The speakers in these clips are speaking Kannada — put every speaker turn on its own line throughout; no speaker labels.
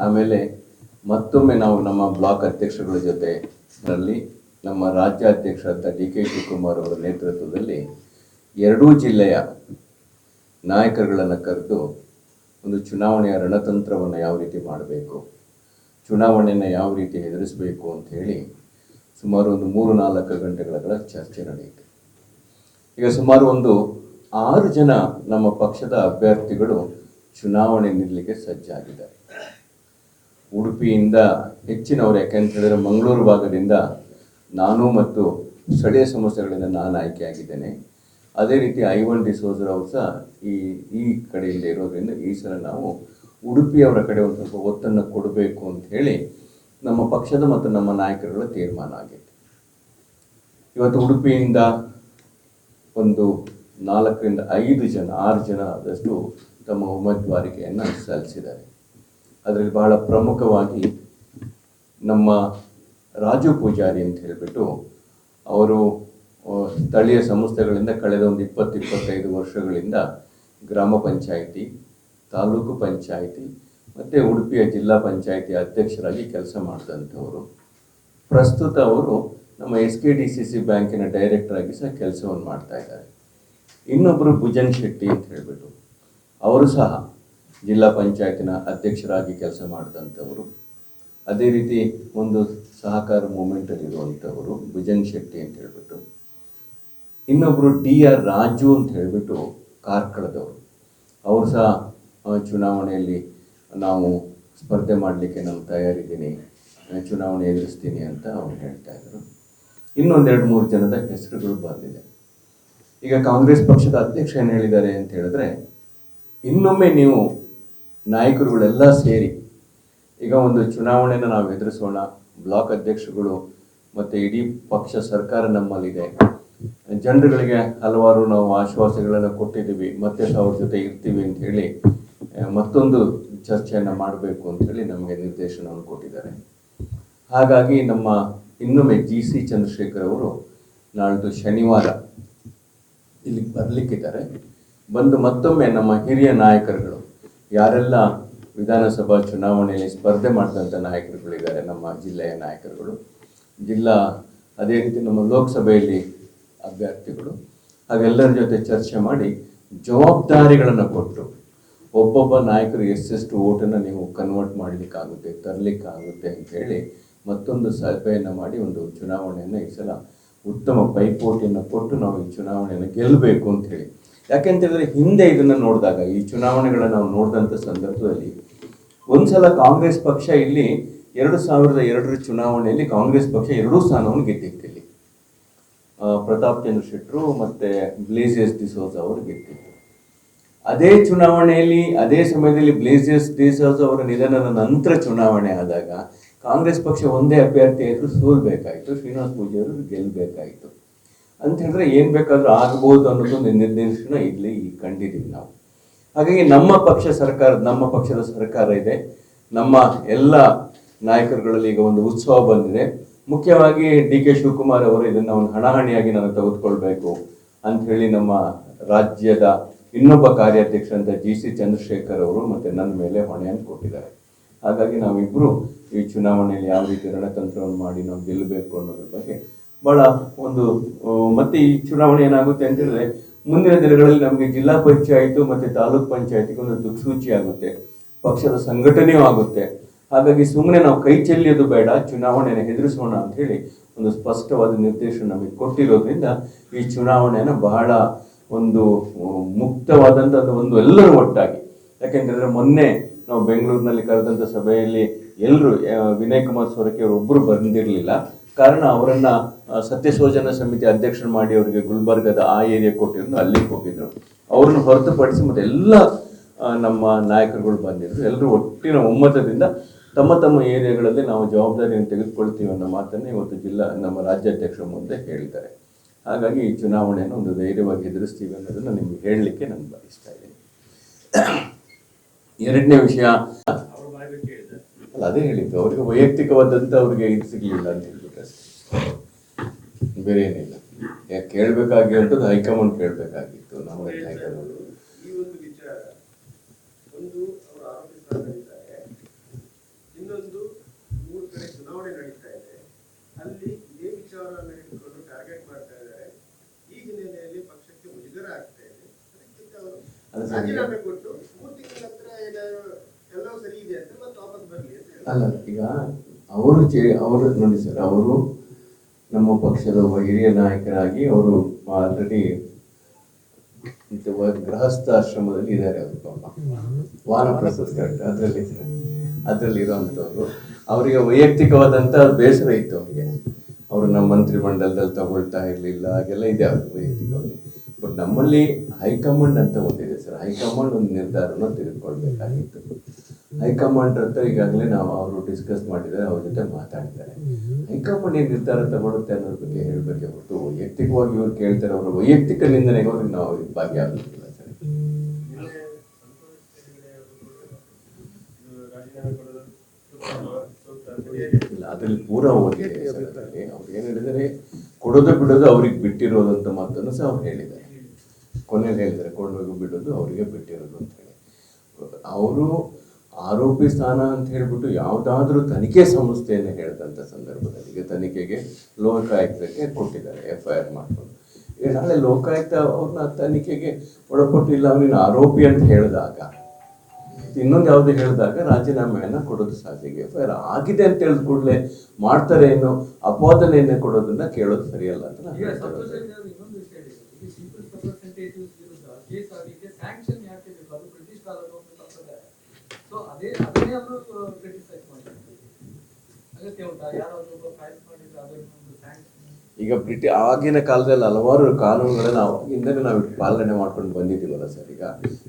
ಆಮೇಲೆ ಮತ್ತೊಮ್ಮೆ ನಾವು ನಮ್ಮ ಬ್ಲಾಕ್ ಅಧ್ಯಕ್ಷಗಳ ಜೊತೆ ನಲ್ಲಿ ನಮ್ಮ ರಾಜ್ಯಾಧ್ಯಕ್ಷರಾದ ಡಿ ಕೆ ಶಿವಕುಮಾರ್ ಅವರ ನೇತೃತ್ವದಲ್ಲಿ ಎರಡೂ ಜಿಲ್ಲೆಯ ನಾಯಕರುಗಳನ್ನು ಕರೆದು ಒಂದು ಚುನಾವಣೆಯ ರಣತಂತ್ರವನ್ನು ಯಾವ ರೀತಿ ಮಾಡಬೇಕು, ಚುನಾವಣೆಯನ್ನು ಯಾವ ರೀತಿ ಎದುರಿಸಬೇಕು ಅಂತ ಹೇಳಿ ಸುಮಾರು ಒಂದು ಮೂರು ನಾಲ್ಕು ಗಂಟೆಗಳ ಚರ್ಚೆ ನಡೆಯಿತು. ಈಗ ಸುಮಾರು ಒಂದು ಆರು ಜನ ನಮ್ಮ ಪಕ್ಷದ ಅಭ್ಯರ್ಥಿಗಳು ಚುನಾವಣೆ ನಿಲ್ಲಲಿಕ್ಕೆ ಸಜ್ಜಾಗಿದ್ದಾರೆ. ಉಡುಪಿಯಿಂದ ಹೆಚ್ಚಿನವರು, ಯಾಕೆಂತ ಹೇಳಿದ್ರೆ ಮಂಗಳೂರು ಭಾಗದಿಂದ ನಾನು ಮತ್ತು ಸ್ಥಳೀಯ ಸಮಸ್ಯೆಗಳಿಂದ ನಾನು ಆಯ್ಕೆಯಾಗಿದ್ದೇನೆ. ಅದೇ ರೀತಿ ಐವನ್ ಡಿಸೋಜರ್ ಅವರು ಸಹ ಈ ಈ ಕಡೆಯಿಂದ ಇರೋದರಿಂದ ಈ ಸಲ ನಾವು ಉಡುಪಿಯವರ ಕಡೆ ಒಂದು ಸ್ವಲ್ಪ ಒತ್ತನ್ನು ಕೊಡಬೇಕು ಅಂತ ಹೇಳಿ ನಮ್ಮ ಪಕ್ಷದ ಮತ್ತು ನಮ್ಮ ನಾಯಕರುಗಳ ತೀರ್ಮಾನ ಆಗಿತ್ತು. ಇವತ್ತು ಉಡುಪಿಯಿಂದ ಒಂದು ನಾಲ್ಕರಿಂದ ಐದು ಜನ, ಆರು ಜನ ಆದಷ್ಟು ತಮ್ಮ ಉಮೇದುವಾರಿಕೆಯನ್ನು ಸಲ್ಲಿಸಿದ್ದಾರೆ. ಅದರಲ್ಲಿ ಬಹಳ ಪ್ರಮುಖವಾಗಿ ನಮ್ಮ ರಾಜು ಪೂಜಾರಿ ಅಂತ ಹೇಳಿಬಿಟ್ಟು ಅವರು ಸ್ಥಳೀಯ ಸಂಸ್ಥೆಗಳಿಂದ ಕಳೆದ ಒಂದು ಇಪ್ಪತ್ತು, ಇಪ್ಪತ್ತೈದು ವರ್ಷಗಳಿಂದ ಗ್ರಾಮ ಪಂಚಾಯಿತಿ, ತಾಲೂಕು ಪಂಚಾಯಿತಿ ಮತ್ತು ಉಡುಪಿಯ ಜಿಲ್ಲಾ ಪಂಚಾಯಿತಿ ಅಧ್ಯಕ್ಷರಾಗಿ ಕೆಲಸ ಮಾಡಿದಂಥವರು. ಪ್ರಸ್ತುತ ಅವರು ನಮ್ಮ S K D C C ಬ್ಯಾಂಕಿನ ಡೈರೆಕ್ಟರ್ ಆಗಿ ಸಹ ಕೆಲಸವನ್ನು ಮಾಡ್ತಾ ಇದ್ದಾರೆ. ಇನ್ನೊಬ್ಬರು ಭುಜನ್ ಶೆಟ್ಟಿ ಅಂತ ಹೇಳಿಬಿಟ್ಟು, ಅವರು ಸಹ ಜಿಲ್ಲಾ ಪಂಚಾಯತಿನ ಅಧ್ಯಕ್ಷರಾಗಿ ಕೆಲಸ ಮಾಡಿದಂಥವರು, ಅದೇ ರೀತಿ ಒಂದು ಸಹಕಾರ ಮೂಮೆಂಟಲ್ಲಿ ಇರುವಂಥವರು ಭುಜನ್ ಶೆಟ್ಟಿ ಅಂತ ಹೇಳಿಬಿಟ್ಟು ಇನ್ನೊಬ್ಬರು ಡಿ ಆರ್ ರಾಜು ಅಂತ ಹೇಳಿಬಿಟ್ಟು ಕಾರ್ಕಳದವರು. ಅವರು ಸಹ ಚುನಾವಣೆಯಲ್ಲಿ ನಾವು ಸ್ಪರ್ಧೆ ಮಾಡಲಿಕ್ಕೆ ನಾನು ತಯಾರಿದ್ದೀನಿ ಚುನಾವಣೆ ಎದುರಿಸ್ತೀನಿ ಅಂತ ಅವ್ರು ಹೇಳ್ತಾ ಇದ್ದರು ಇನ್ನೊಂದೆರಡು ಮೂರು ಜನದ ಹೆಸರುಗಳು ಬಂದಿದೆ. ಈಗ ಕಾಂಗ್ರೆಸ್ ಪಕ್ಷದ ಅಧ್ಯಕ್ಷ ಏನು ಹೇಳಿದ್ದಾರೆ ಅಂತ ಹೇಳಿದ್ರೆ, ಇನ್ನೊಮ್ಮೆ ನೀವು ನಾಯಕರುಗಳೆಲ್ಲ ಸೇರಿ ಈಗ ಒಂದು ಚುನಾವಣೆಯನ್ನು ನಾವು ಎದುರಿಸೋಣ, ಬ್ಲಾಕ್ ಅಧ್ಯಕ್ಷಗಳು ಮತ್ತು ಇಡೀ ಪಕ್ಷ ಸರ್ಕಾರ ನಮ್ಮಲ್ಲಿದೆ. ಜನರುಗಳಿಗೆ ಹಲವಾರು ನಾವು ಆಶ್ವಾಸಗಳನ್ನು ಕೊಟ್ಟಿದ್ದೀವಿ, ಮತ್ತೆ ಅವ್ರ ಜೊತೆ ಇರ್ತೀವಿ ಅಂತ ಹೇಳಿ ಮತ್ತೊಂದು ಚರ್ಚೆಯನ್ನು ಮಾಡಬೇಕು ಅಂತ ಹೇಳಿ ನಮಗೆ ನಿರ್ದೇಶನವನ್ನು ಕೊಟ್ಟಿದ್ದಾರೆ. ಹಾಗಾಗಿ ನಮ್ಮ ಇನ್ನೊಮ್ಮೆ ಜಿ ಸಿ ಚಂದ್ರಶೇಖರ್ ಅವರು ನಾಳ್ದು ಶನಿವಾರ ಇಲ್ಲಿಗೆ ಬರಲಿಕ್ಕಿದ್ದಾರೆ. ಬಂದು ಮತ್ತೊಮ್ಮೆ ನಮ್ಮ ಹಿರಿಯ ನಾಯಕರುಗಳು ಯಾರೆಲ್ಲ ವಿಧಾನಸಭಾ ಚುನಾವಣೆಯಲ್ಲಿ ಸ್ಪರ್ಧೆ ಮಾಡಿದಂಥ ನಾಯಕರುಗಳಿದ್ದಾರೆ, ನಮ್ಮ ಜಿಲ್ಲೆಯ ನಾಯಕರುಗಳು, ಜಿಲ್ಲಾ ಅದೇ ರೀತಿ ನಮ್ಮ ಲೋಕಸಭೆಯಲ್ಲಿ ಅಭ್ಯರ್ಥಿಗಳು, ಹಾಗೆಲ್ಲರ ಜೊತೆ ಚರ್ಚೆ ಮಾಡಿ ಜವಾಬ್ದಾರಿಗಳನ್ನು ಕೊಟ್ಟು ಒಬ್ಬೊಬ್ಬ ನಾಯಕರು ಎಷ್ಟೆಷ್ಟು ಓಟನ್ನು ನೀವು ಕನ್ವರ್ಟ್ ಮಾಡಲಿಕ್ಕಾಗುತ್ತೆ, ತರಲಿಕ್ಕಾಗುತ್ತೆ ಅಂತ ಹೇಳಿ ಮತ್ತೊಂದು ಸಭೆಯನ್ನು ಮಾಡಿ ಒಂದು ಚುನಾವಣೆಯನ್ನು ಈ ಸಲ ಉತ್ತಮ ಪೈಪೋಟಿಯನ್ನು ಕೊಟ್ಟು ನಾವು ಈ ಚುನಾವಣೆಯನ್ನು ಗೆಲ್ಲಬೇಕು ಅಂತ ಹೇಳಿ ಯಾಕೆಂತ ಹೇಳಿದ್ರೆ ಹಿಂದೆ ಇದನ್ನು ನೋಡಿದಾಗ, ಈ ಚುನಾವಣೆಗಳನ್ನು ನಾವು ನೋಡಿದಂಥ ಸಂದರ್ಭದಲ್ಲಿ ಒಂದ್ಸಲ ಕಾಂಗ್ರೆಸ್ ಪಕ್ಷ ಇಲ್ಲಿ ಎರಡು ಸಾವಿರದ ಎರಡರ ಚುನಾವಣೆಯಲ್ಲಿ ಕಾಂಗ್ರೆಸ್ ಪಕ್ಷ ಎರಡೂ ಸ್ಥಾನವನ್ನು ಗೆದ್ದಿತ್ತು ಇಲ್ಲಿ ಪ್ರತಾಪ್ ಚಂದ್ರ ಶೆಟ್ಟರು ಮತ್ತೆ ಬ್ಲೇಸಿಯಸ್ ಡಿಸೋಜ್ ಅವರು ಗೆದ್ದಿತ್ತು ಅದೇ ಚುನಾವಣೆಯಲ್ಲಿ, ಅದೇ ಸಮಯದಲ್ಲಿ ಬ್ಲೇಸಿಯಸ್ ಡಿಸೋಜ್ ಅವರ ನಿಧನದ ನಂತರ ಚುನಾವಣೆ ಆದಾಗ ಕಾಂಗ್ರೆಸ್ ಪಕ್ಷ ಒಂದೇ ಅಭ್ಯರ್ಥಿ ಆಯಿತು, ಸೋಲ್ಬೇಕಾಯಿತು, ಶ್ರೀನಿವಾಸ್ ಅವರು ಗೆಲ್ಲಬೇಕಾಯಿತು ಅಂತ ಹೇಳಿದ್ರೆ ಏನ್ ಬೇಕಾದ್ರೂ ಆಗ್ಬೋದು ಅನ್ನೋದೊಂದು ನಿರ್ದೇಶನ ಇಲ್ಲಿ ಕಂಡಿದ್ದೀವಿ ನಾವು. ಹಾಗಾಗಿ ನಮ್ಮ ಪಕ್ಷ ಸರ್ಕಾರ, ನಮ್ಮ ಪಕ್ಷದ ಸರ್ಕಾರ ಇದೆ. ನಮ್ಮ ಎಲ್ಲ ನಾಯಕರುಗಳಲ್ಲಿ ಈಗ ಒಂದು ಉತ್ಸವ ಬಂದಿದೆ. ಮುಖ್ಯವಾಗಿ ಡಿ ಕೆ ಶಿವಕುಮಾರ್ ಅವರು ಇದನ್ನ ಒಂದು ಹಣಾಹಣಿಯಾಗಿ ನಾನು ತೆಗೆದುಕೊಳ್ಬೇಕು ಹೇಳಿ ನಮ್ಮ ರಾಜ್ಯದ ಇನ್ನೊಬ್ಬ ಕಾರ್ಯಾಧ್ಯಕ್ಷರಂತ ಜಿ ಸಿ ಚಂದ್ರಶೇಖರ್ ಅವರು ಮತ್ತೆ ನನ್ನ ಮೇಲೆ ಹೊಣೆಯನ್ನು ಕೊಟ್ಟಿದ್ದಾರೆ. ಹಾಗಾಗಿ ನಾವಿಬ್ರು ಈ ಚುನಾವಣೆಯಲ್ಲಿ ಯಾವ ರೀತಿ ರಣತಂತ್ರವನ್ನು ಮಾಡಿ ನಾವು ಗೆಲ್ಲಬೇಕು ಅನ್ನೋದ್ರ ಬಗ್ಗೆ ಬಹಳ ಒಂದು ಮತ್ತೆ ಈ ಚುನಾವಣೆ ಏನಾಗುತ್ತೆ ಅಂತ ಹೇಳಿದ್ರೆ, ಮುಂದಿನ ದಿನಗಳಲ್ಲಿ ನಮಗೆ ಜಿಲ್ಲಾ ಪಂಚಾಯತ್ ಮತ್ತೆ ತಾಲೂಕ್ ಪಂಚಾಯತಿಗೆ ಒಂದು ದಿಕ್ಸೂಚಿ ಆಗುತ್ತೆ. ಪಕ್ಷದ ಸಂಘಟನೆಯೂ ಆಗುತ್ತೆ. ಹಾಗಾಗಿ ಸುಮ್ಮನೆ ನಾವು ಕೈ ಚೆಲ್ಲಿಯೋದು ಬೇಡ ಚುನಾವಣೆಯನ್ನು ಹೆದರಿಸೋಣ ಅಂತ ಹೇಳಿ ಒಂದು ಸ್ಪಷ್ಟವಾದ ನಿರ್ದೇಶನ ನಮಗೆ ಕೊಟ್ಟಿರೋದ್ರಿಂದ ಈ ಚುನಾವಣೆಯನ್ನು ಬಹಳ ಒಂದು ಮುಕ್ತವಾದಂಥ ಒಂದು ಎಲ್ಲರೂ ಒಟ್ಟಾಗಿ. ಯಾಕೆಂತಂದ್ರೆ ಮೊನ್ನೆ ನಾವು ಬೆಂಗಳೂರಿನಲ್ಲಿ ಕರೆದಂಥ ಸಭೆಯಲ್ಲಿ ಎಲ್ಲರೂ ವಿನಯ್ ಕುಮಾರ್ ಸೊರಕೆ ಒಬ್ಬರು ಬಂದಿರಲಿಲ್ಲ. ಕಾರಣ ಅವರನ್ನ ಸೋಜನ ಸಮಿತಿ ಅಧ್ಯಕ್ಷರು ಮಾಡಿ ಅವರಿಗೆ ಗುಲ್ಬರ್ಗದ ಆ ಏರಿಯಾ ಕೊಟ್ಟಿರೋದು ಅಲ್ಲಿಗೆ ಹೋಗಿದ್ರು. ಅವ್ರನ್ನ ಹೊರತುಪಡಿಸಿ ಮತ್ತೆ ಎಲ್ಲ ನಮ್ಮ ನಾಯಕರುಗಳು ಬಂದಿದ್ರು. ಎಲ್ಲರೂ ಒಟ್ಟಿನ ಒಮ್ಮತದಿಂದ ತಮ್ಮ ತಮ್ಮ ಏರಿಯಾಗಳಲ್ಲಿ ನಾವು ಜವಾಬ್ದಾರಿಯನ್ನು ತೆಗೆದುಕೊಳ್ತೀವಿ ಅನ್ನೋ ಮಾತನ್ನು ಇವತ್ತು ಜಿಲ್ಲಾ, ನಮ್ಮ ರಾಜ್ಯಾಧ್ಯಕ್ಷರ ಮುಂದೆ ಹೇಳಿದ್ದಾರೆ. ಹಾಗಾಗಿ ಈ ಚುನಾವಣೆಯನ್ನು ಒಂದು ಧೈರ್ಯವಾಗಿ ಎದುರಿಸ್ತೀವಿ ಅನ್ನೋದನ್ನು ನಿಮಗೆ ಹೇಳಲಿಕ್ಕೆ ನಾನು ಬಯಸ್ತಾ ಇದ್ದೀನಿ. ಎರಡನೇ ವಿಷಯ, ಅಲ್ಲ, ಅದೇ ಹೇಳಿದ್ದು, ಅವರಿಗೆ ವೈಯಕ್ತಿಕವಾದಂಥ ಅವರಿಗೆ ಇದು ಸಿಗಲಿಲ್ಲ ಅಂತ ಬೇರೆ ಏನಿಲ್ಲ ಯಾಕೆ ಕೇಳಬೇಕಾಗಿರೋದು ಹೈಕಮಾಂಡ್ ಕೇಳಬೇಕಾಗಿತ್ತು. ನಮ್ಮ ಹೈಕಮಾಂಡ್
ಅಲ್ಲಿ ಈಗ
ಅವರು ಚೇ ಅವರು ನೋಡಿ ಸರ್ ಅವರು ನಮ್ಮ ಪಕ್ಷದ ಒಬ್ಬ ಹಿರಿಯ ನಾಯಕರಾಗಿ ಅವರು ಆಲ್ರೆಡಿ ಗೃಹಸ್ಥ ಆಶ್ರಮದಲ್ಲಿ ಇದ್ದಾರೆ ಅವರು ಪಾಪ. ವಾನಪ್ರಸ್ಥ ಅದರಲ್ಲಿ ಅದರಲ್ಲಿ ಇರುವಂಥವ್ರು. ಅವರಿಗೆ ವೈಯಕ್ತಿಕವಾದಂಥ ಬೇಸರ ಇತ್ತು ಅವರಿಗೆ. ಅವರು ನಮ್ಮ ಮಂತ್ರಿಮಂಡಲದಲ್ಲಿ ತಗೊಳ್ತಾ ಇರಲಿಲ್ಲ, ಹಾಗೆಲ್ಲ ಇದೆ ಅವ್ರಿಗೆ ವೈಯಕ್ತಿಕವಾಗಿ. ಬಟ್ ನಮ್ಮಲ್ಲಿ ಹೈಕಮಾಂಡ್ ಅಂತ ಒಂದಿದೆ ಸರ್. ಹೈಕಮಾಂಡ್ ಒಂದು ನಿರ್ಧಾರನ ತೆಗೆದುಕೊಳ್ಬೇಕಾಗಿತ್ತು. ಹೈಕಮಾಂಡ್ ಹತ್ರ ಈಗಾಗಲೇ ನಾವು ಅವರು ಡಿಸ್ಕಸ್ ಮಾಡಿದ್ದಾರೆ ಅವ್ರ ಜೊತೆ ಮಾತಾಡಿದ್ದಾರೆ ಹೈಕಮಾಂಡ್ ಏನು ನಿರ್ಧಾರ ತಗೊಳುತ್ತೆ ಅನ್ನೋದ್ರ ಬಗ್ಗೆ ಹೇಳಬೇಕೆ ಹೊರತು. ವೈಯಕ್ತಿಕವಾಗಿ ಇವ್ರು ಕೇಳ್ತಾರೆ ಅವರ ವೈಯಕ್ತಿಕ ನಿಂದನೆಗೆ ಅವ್ರಿಗೆ ನಾವು ಭಾಗಿಯಾಗೋದಿಲ್ಲ ಸರ್ ಇಲ್ಲ ಅದ್ರಲ್ಲಿ ಪೂರ ಸರ್ ಅವ್ರು ಏನು ಹೇಳಿದರೆ ಕೊಡೋದು ಬಿಡೋದು ಅವ್ರಿಗೆ ಬಿಟ್ಟಿರೋದಂತ ಮಾತನ್ನು ಸಹ ಅವ್ರು ಹೇಳಿದ್ದಾರೆ. ಕೊನೆಯಲ್ಲಿ ಹೇಳಿದ್ದಾರೆ ಕೊಡೋದು ಬಿಡೋದು ಅವರಿಗೆ ಬಿಟ್ಟಿರೋದು ಅಂತ ಹೇಳಿ. ಅವರು ಆರೋಪಿ ಸ್ಥಾನ ಅಂತ ಹೇಳ್ಬಿಟ್ಟು ಯಾವುದಾದ್ರೂ ತನಿಖೆ ಸಂಸ್ಥೆಯನ್ನು ಹೇಳಿದಂಥ ಸಂದರ್ಭದಲ್ಲಿ ಈಗ ತನಿಖೆಗೆ ಲೋಕಾಯುಕ್ತಕ್ಕೆ ಕೊಟ್ಟಿದ್ದಾರೆ ಎಫ್ ಐ ಆರ್ ಮಾಡಿಕೊಂಡು. ಈಗ ನಾಳೆ ಲೋಕಾಯುಕ್ತ ಅವ್ರನ್ನ ತನಿಖೆಗೆ ಒಳಪಟ್ಟಿಲ್ಲ ಅವನಿನ ಆರೋಪಿ ಅಂತ ಹೇಳಿದಾಗ ಇನ್ನೊಂದು ಯಾವುದು ಹೇಳಿದಾಗ ರಾಜೀನಾಮೆಯನ್ನು ಕೊಡೋದು ಸಾಧ್ಯ ಎಫ್ ಐ ಆರ್ ಆಗಿದೆ ಅಂತ ಹೇಳಿದ ಕೂಡಲೇ ಮಾಡ್ತಾರೆ ಏನೋ ಅಪಾದನೆಯನ್ನ ಕೊಡೋದನ್ನ ಕೇಳೋದು ಸರಿಯಲ್ಲ ಅಂತ ನಾನು
ಈಗ
ಹೇಳ್ತಾ
ಸಂತೋಷ್
ಇರೋದು.
ಹೆಗ್ಡೆ ಅವರು ಇನ್ನೊಂದು ವಿಷಯ ಹೇಳಿದ್ರು ಈಗ ಪೀಪಲ್ಸ್ ರೆಪ್ರೆಸೆಂಟೇಟಿವ್ಸ್ ವಿರುದ್ಧ ಕೇಸ್ ಆಗಲಿಕ್ಕೆ ಸ್ಯಾಂಕ್ಷನ್ ಯಾಕೆ ಬೇಕು ಅದು ಬ್ರಿಟಿಷ್ ಕಾಲದ ಒಂದು ಸಂಪ್ರದಾಯ ಸೊ ಅದೇ ಅದನ್ನೇ ಅವರು ಕ್ರಿಟಿಸೈಸ್ ಮಾಡಿದ್ರು ಅಗತ್ಯ ಉಂಟಾ ಯಾರಾದ್ರೂ ಒಬ್ಬ ಫೈಲ್ ಮಾಡಿದ್ರೆ ಅದನ್ನು ಒಂದು ಸ್ಯಾಂಕ್ಷನ್
ಈಗ ಬ್ರಿಟಿ ಆಗಿನ ಕಾಲದಲ್ಲಿ ಹಲವಾರು ಕಾನೂನುಗಳನ್ನ ನಾವು ಹಿಂದೆ ನಾವು ಪಾಲನೆ ಮಾಡ್ಕೊಂಡು ಬಂದಿದ್ದೀವಲ್ಲ ಸರ್. ಈಗ